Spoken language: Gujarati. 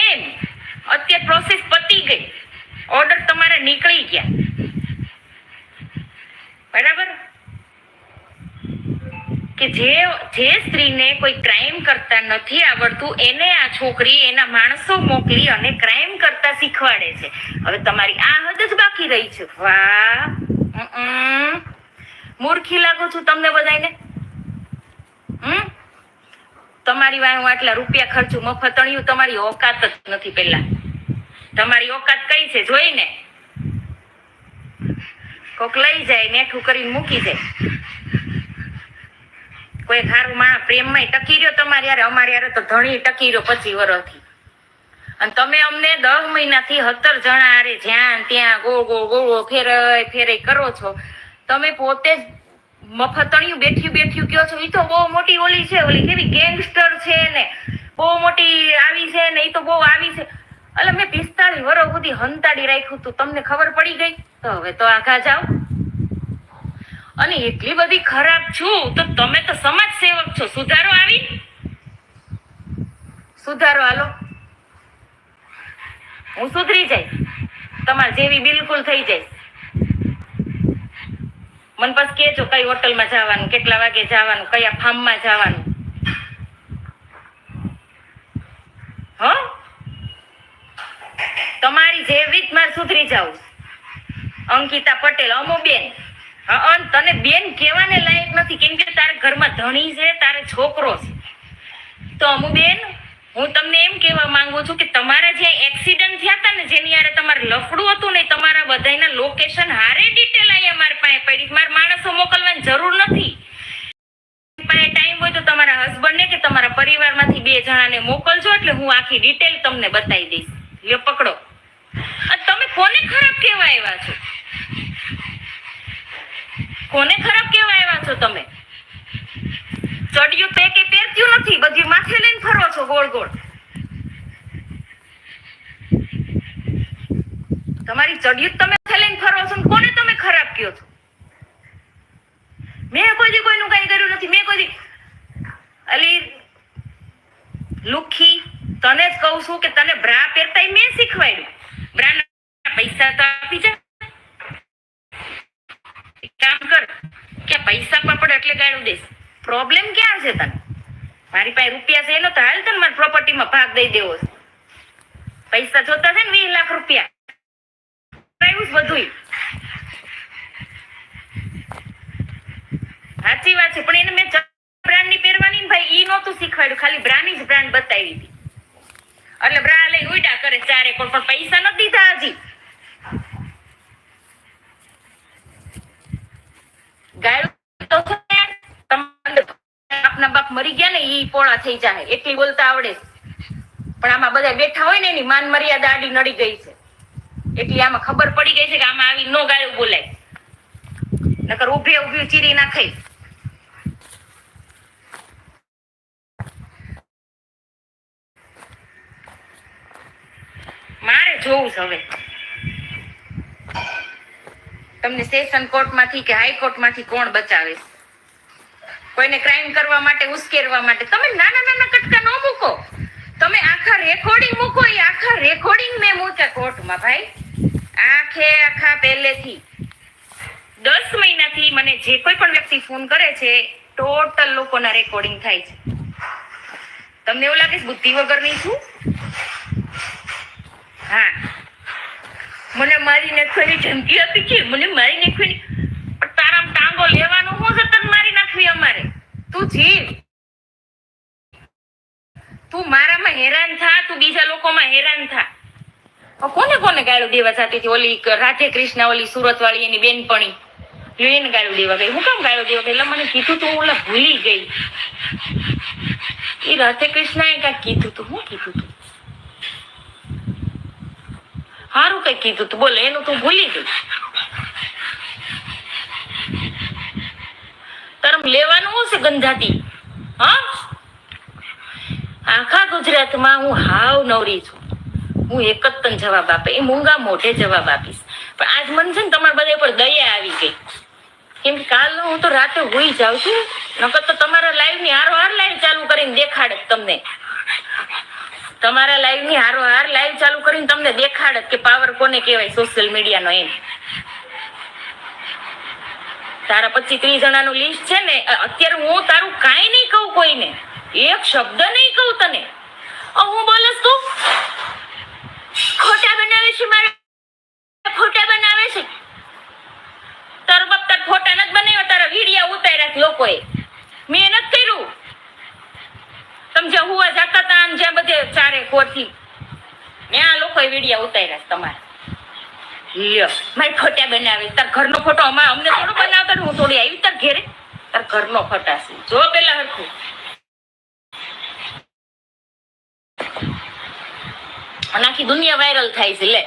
બેન, અત્યારે પ્રોસેસ પતી ગઈ. ઓર્ડર તમારા નીકળી ગયા. બરાબર? કે જે જે સ્ત્રીને કોઈ ક્રાઇમ કરતા નથી આવડતું, એને આ છોકરી, એના માણસો મોકલી અને ક્રાઇમ કરતા શીખવાડે છે. હવે તમારી આ હદ જ બાકી રહી છે. વાહ! મૂર્ખી લાગુ છું તમને બધાને હમ? તમારી વાંહે હું આટલા રૂપિયા ખર્ચું, મફતણિયું તમારી ઓકાત જ નથી પેલા તમારી ઓકાત કઈ છે? જોઈને. કોક લઈ જાય, નેઠું કરીને મૂકી જાય કોઈ ખારું માં પ્રેમમાં ટકી રહ્યો તમારી યારે, અમારી યારે તો ધણી ટકી રહ્યો પચી વર્ષથી. અને તમે અમને દસ મહિનાથી સત્તર જણા અરે જ્યાં, ત્યાં ગોળ ગોળ ગો ફેરય ફેરય કરો છો. તમે પોતે જ મફતણિયું બેઠ્યું બેઠ્યું કયો છો? એ તો બહુ મોટી ઓલી છે, ઓલી કેવી ગેંગસ્ટર છે ને, બહુ મોટી આવી છે ને એ તો બહુ આવી છે. એટલે મેં પિસ્તાળીસ વર્ષ સુધી હંતાડી રાખ્યું તું તમને ખબર પડી ગઈ? તો હવે તો આઘા જાઓ. અને એટલી બધી ખરાબ છું, તો તમે તો સમાજ સેવક છો, સુધારો આવી? સુધારો, હાલો. હું સુધરી જઈશ તમારે જેવી બિલકુલ થઈ જઈશ મને બસ કેજો કઈ હોટલમાં જવાનું, કેટલા વાગે જવાનું, કયા ફાર્મમાં જવાનું. હ? તમારી જેવી માર સુધરી જાઉં. અંકિતા પટેલ, અમો બેન. અન તને બેન કહેવાને લાયક નથી, કેમ કે તારા ઘરમાં ધણી છે, તારે છોકરો છે. તો અમુ બેન હું તમને એમ કહેવા માંગુ છું કે તમારા જે એક્સિડન્ટ થયા હતા ને, જેની હારે તમારે લફડું હતું ને તમારા બધાના લોકેશન હારે ડિટેલ અહીંયા મારી પાસે પડી મારા માણસો મોકલવાની જરૂર નથી. પાસે ટાઈમ હોય તો તમારા હસબન્ડને કે તમારા પરિવારમાંથી બે જણાને મોકલજો, એટલે હું આખી ડિટેલ તમને બતાવી દઈશ. લ્યો, પકડો. તમે કોને ખરાબ કહેવા આવ્યા છો? કોને ખરાબ કહેવા આવ્યા છો તમે ચડિયું તે કે પહેરત્યું નથી બધી ફરો છો? ગોળ ગોળ. તમારી ચડિયું તમે માથે ફરો છો કોને તમે ખરાબ કયો છો? મેં કોઈ કોઈનું કઈ કર્યું નથી. મેં કોઈ અલી, લુખી, તને જ કહું છું કે તને બ્રા પહેરતા મેં શીખવાડ્યું. બ્રા પૈસા તો આપી જા. કામ કર, કે પૈસા પણ પડે એટલે ગાળું દઈશ. પ્રોબ્લેમ ક્યાં છે તને? મારી પાસે રૂપિયા છે, એનો તો હાલ તને મારી પ્રોપર્ટીમાં ભાગ દઈ દેવો પૈસા જોતા છે ને વીસ લાખ રૂપિયા. કરાવ્યું છે બધું સાચી વાત છે, પણ એને મેં બ્રાન્ડની પહેરવાની ભાઈ ઈ નહોતું શીખવાડ્યું. ખાલી બ્રાની જ બ્રાન્ડ બતાવી હતી. એટલે બ્રા લઈને ઉડા કરે ચારે કોણ, પણ પૈસા નથી દીધા હજી. ગાયું મરી ગયા ને, ઈ પોળા થઈ જાય એટલી બોલતા આવડે પણ આમાં બધા બેઠા હોય ને, એની માન મર્યાદા આડી નડી ગઈ છે. એટલી આમાં ખબર પડી ગઈ છે કે આમાં આવી નો ગાયું બોલાય. નકર ઉભે ઊભી ચીરી નાખે. મારે જોવું છે હવે. તમને સેશન કોર્ટમાંથી કે હાઈકોર્ટમાંથી કોણ બચાવે છે? કોઈને ક્રાઇમ કરવા માટે, ઉશ્કેરવા માટે. તમે નાના નાના કટકા ન મૂકો. તમે આખા રેકોર્ડિંગ મૂકો, એ આખા રેકોર્ડિંગ મેં મૂક્યા કોર્ટમાં, ભાઈ. આખે આખા પહેલેથી. દસ મહિનાથી મને જે કોઈ પણ વ્યક્તિ ફોન કરે છે ટોટલ લોકોના રેકોર્ડિંગ થાય છે. તમને એવું લાગે બુદ્ધિ વગરની છું? હા. મને મારી નાખવાની ધમકી આપી છે? મને મારી નાખવાની પણ તારા ટાંગો લેવાનો હું છે મારી નાખવી અમારે. તું જીવ. તું મારામાં હેરાન થા, તું બીજા લોકોમાં હેરાન થા. કોને કોને ગાળું દેવા જતી ઓલી રાધે કૃષ્ણ, ઓલી સુરત વાળી એની બેનપણી. એને ગાળું દેવા ગઈ. હું કામ ગાળું દેવા ગઈ? એટલે મને કીધું તું ઓલા ભૂલી ગઈ. એ રાધે કૃષ્ણએ કાંઈક કીધું તું. હું કીધું તું? સારું કઈ કીધું તું. બોલે, એનું તું ભૂલી ગઈ. તરમ લેવાનું છે ગંધાતી હા? આખા ગુજરાતમાં હું હાવ નવરી છું. હું એક જ તને જવાબ આપે. એ મૂંગા મોઢે જવાબ આપીશ. પણ આજ મને છે ને તમારા બધા પર દયા આવી ગઈ. કેમ કે કાલ હું તો રાતે હોઈ જાઉં છું. નકર તો તમારા લાઈવની હારો હાર લાઈવ ચાલુ કરીને દેખાડે તમને. તમારા લાઈવની હારો હાર લાઈવ ચાલુ કરીને તમને દેખાડત કે પાવર કોને કહેવાય સોશિયલ મીડિયાનો એમ. તારા પચીસ ત્રીસ જણાનું લિસ્ટ છે ને અત્યારે હું તારું કાંઈ નહીં કહું કોઈને. એક શબ્દ નહીં કહું તને. હું બોલસ તું? ખોટા બનાવે છે મારા? ખોટા બનાવે છે? તારો બાપ તાર ખોટા નથી બનાવ્યા, તારા વિડિયા ઉતાર્યા છે લોકોએ. મેં નથી કર્યું. તમે જ્યાં હુવા જતા હતા અને જ્યાં બધે ચારે કોરથી. મેં આ લોકોએ વિડિયા ઉતાર્યા છે તમારા. લ્યો, મારી ફોટા બનાવે. તાર ઘરનો ફોટો અમારે અમને થોડો બનાવતા ને હું થોડી આવી તાર ઘેરે તાર ઘરનો ફટાશે જો પેલા હરખું. આખી દુનિયા વાયરલ થાય છે લે.